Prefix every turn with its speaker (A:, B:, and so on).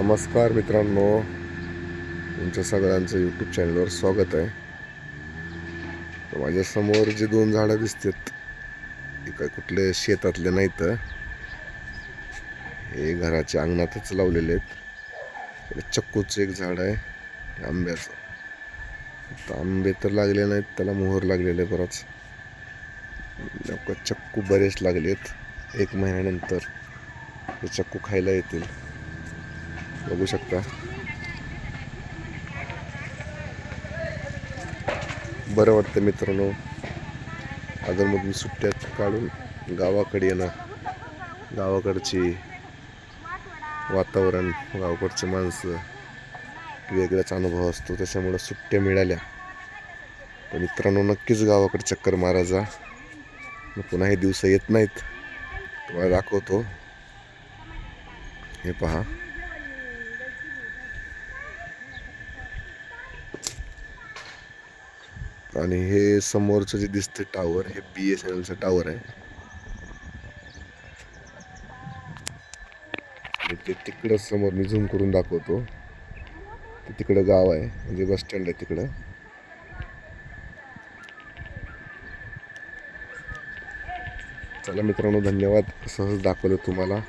A: नमस्कार मित्रांनो तुमच्या सगळ्यांचं यूट्यूब चॅनलवर स्वागत आहे. तर माझ्यासमोर जे दोन झाडं दिसतात ते काय कुठले शेतातले नाहीत. हे घराच्या अंगणातच लावलेले आहेत. चक्कूचं एक झाड आहे आंब्याचं. आता आंबे तर लागले नाहीत त्याला मोहर लागलेले आहे बराच चक्कू बरेच लागलेत. एक महिन्यानंतर हे चक्कू खायला येतील. बघू शकता. बरं वाटतं मित्रांनो. अजूनमधून सुट्ट्या काढून गावाकडे येणं. गावाकडची वातावरण गावाकडची माणसं वेगळाच अनुभव असतो. त्याच्यामुळं सुट्ट्या मिळाल्या. तर मित्रांनो नक्कीच गावाकडे चक्कर मारा जा. पुन्हा हे दिवस येत नाहीत. तुम्हाला दाखवतो. हे पहा. आणि हे समोरचं जे दिसतं टावर हे बी एस एन एलचं टावर आहे. ते तिकडं समोर मी झूम करून दाखवतो. ते तिकडं गाव आहे म्हणजे बस स्टँड आहे तिकडं. चला मित्रांनो धन्यवाद. सहज दाखवलं तुम्हाला.